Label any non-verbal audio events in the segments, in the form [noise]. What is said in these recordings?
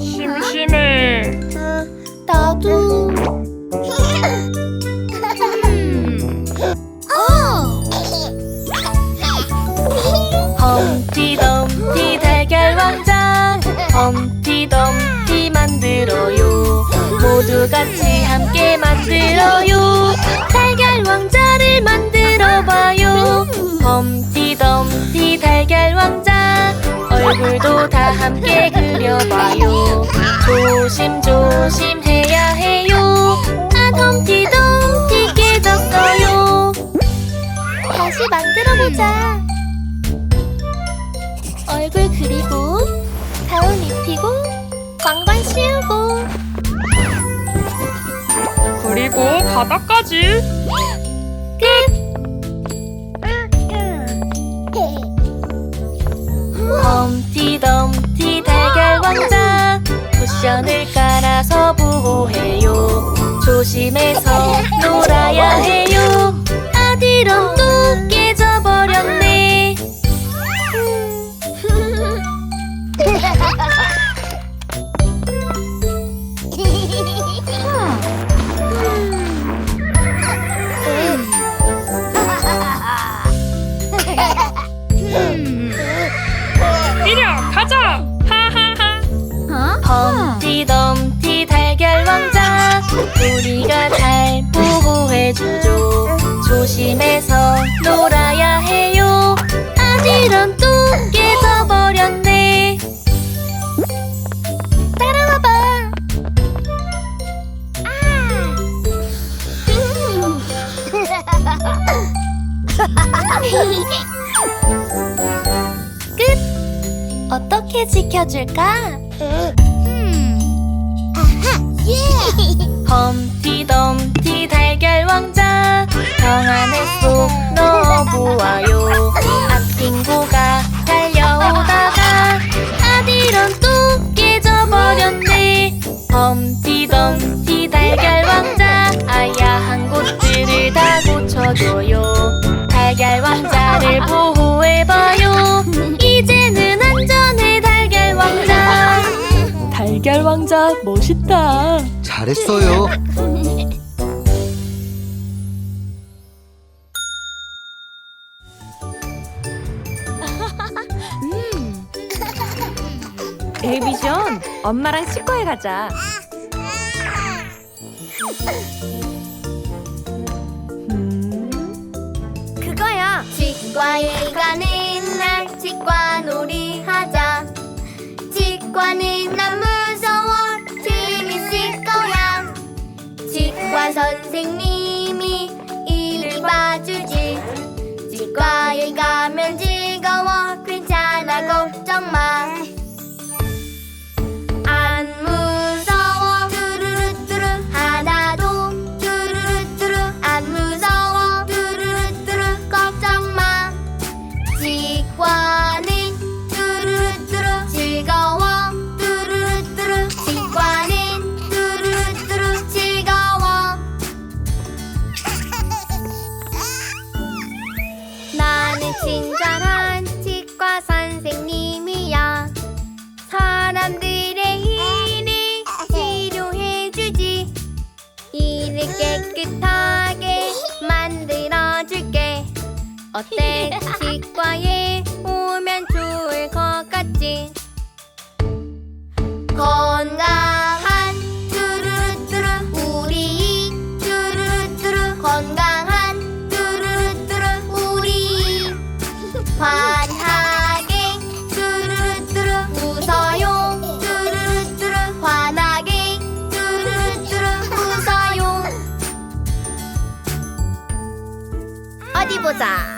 심심해. 나도. 험티덤티 달걀 왕자 험티덤티 만들어요 모두 같이 함께 얼굴도 다 함께 그려봐요 조심조심 해야 해요 아 험티덤티 깨졌어요 다시 만들어보자. 얼굴 그리고 가운 입히고 왕관 씌우고 그리고 바닥까지. 쿠션을 깔아서 보호해요. 조심해서 놀아야 해요. 아디럼 또 깨져버렸네 해주죠. 조심해서 놀아야 해요. 아디럼 또 깨져버렸네. 따라와봐. [laughs] 끝. 어떻게 지켜줄까? 험티덤티 [laughs] 넣어보아요. 앞핑고가 달려오다가 아디런 또 깨져버렸네. 험티덤티 달걀 왕자 아야한 곳들을 다 고쳐줘요. 달걀 왕자를 보호해봐요. 이제는 안전해 달걀 왕자. 달걀 왕자 멋있다. 잘했어요. 에이비전 엄마랑 치과에 가자 음, 그거야. 치과에 가는 날 치과 놀이 하자. 치과는 안 무서워 재밌을 거야. 치과 선생님이 이를 봐주지. 치과에 어때? 치과에 오면 좋을 것 같지? 건강한 뚜루뚜루 우리 뚜루뚜루. 건강한 뚜루뚜루 우리 환하게 뚜루뚜루. 웃어요. 뚜루뚜루 환하게 뚜루뚜루. 웃어요. 어디 보자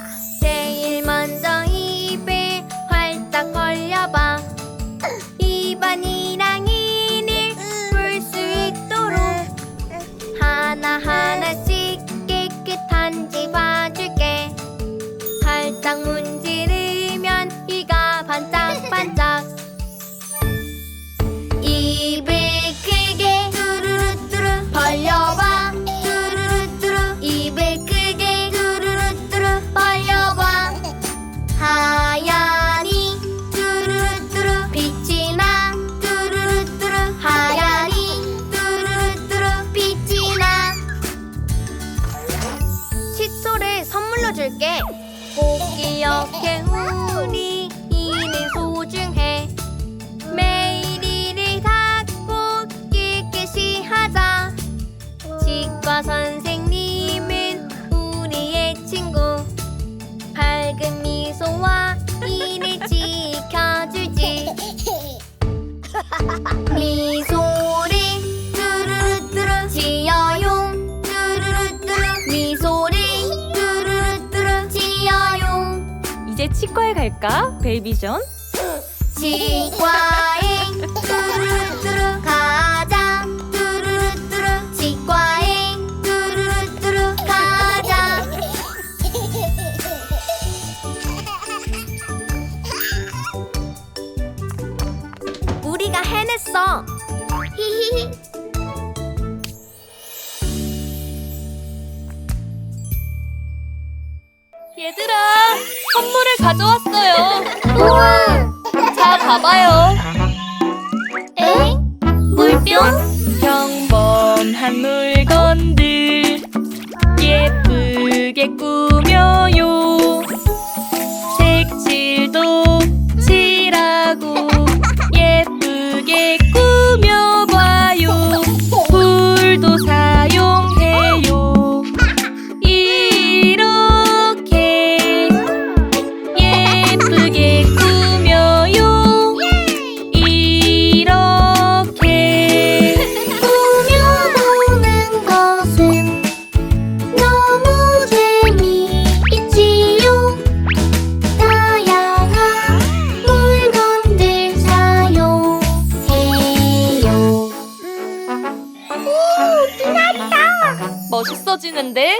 치과에 갈까? 베이비존? 치과 뿅. 평범한 물건들 예쁘게 꾸며요.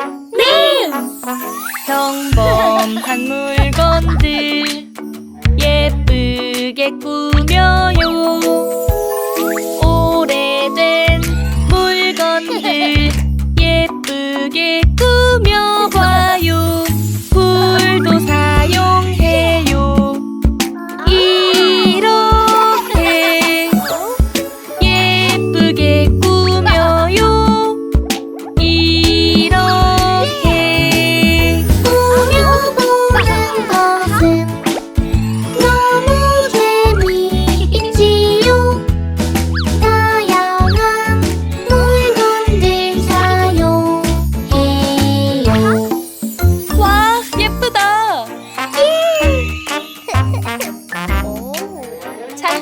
네. 네. 평범한 물건들 예쁘게 꾸며요.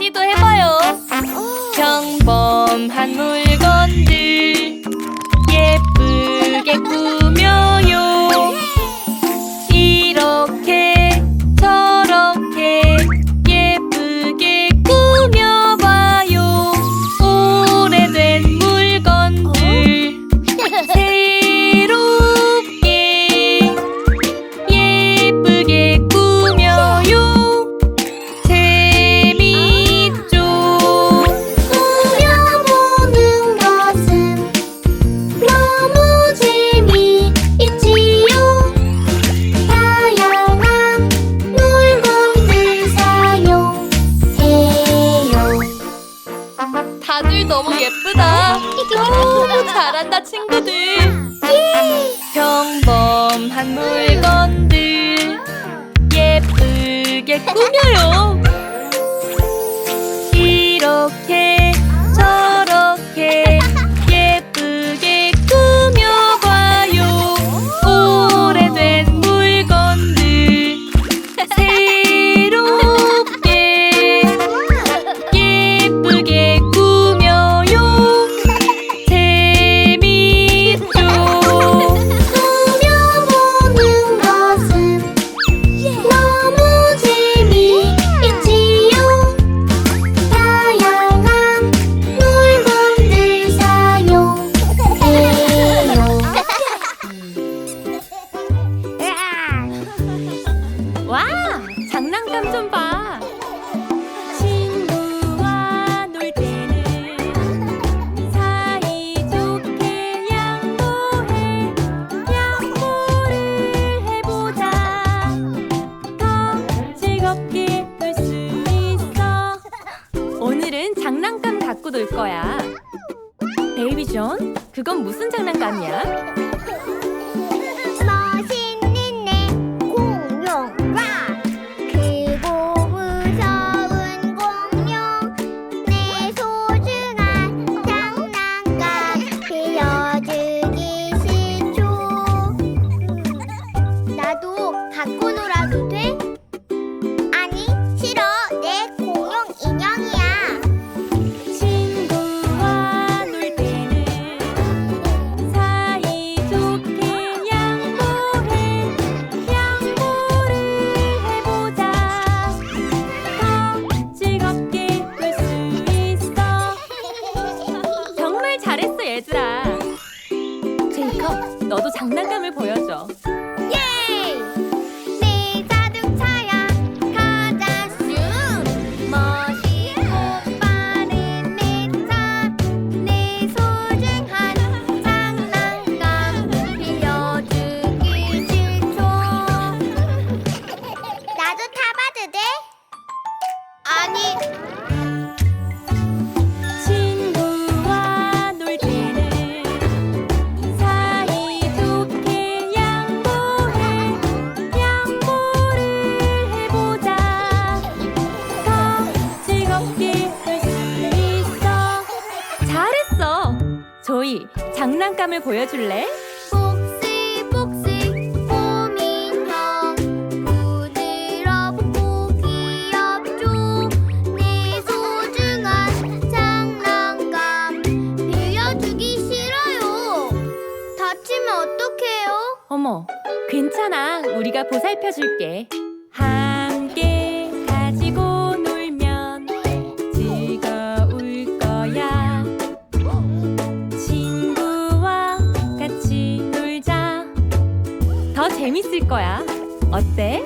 많이도 해봐요. 평범한 물건들 예쁘게 꾸 잘한다 친구들. 평범한 물건들 예쁘게 꾸며요. 사람 좀 봐. 친구와 놀 때는 사이좋게 양보해 양보를 해보자 더 즐겁게 놀 수 있어 오늘은 장난감 갖고 놀 거야 베이비 존 그건 무슨 장난감이야? 몸을 보여줄래? 복시복시 고민형 부드럽고 귀엽죠 내 소중한 장난감 빌려주기 싫어요 다치면 어떡해요? 어머, 괜찮아. 우리가 보살펴줄게. 재밌을 거야. 어때?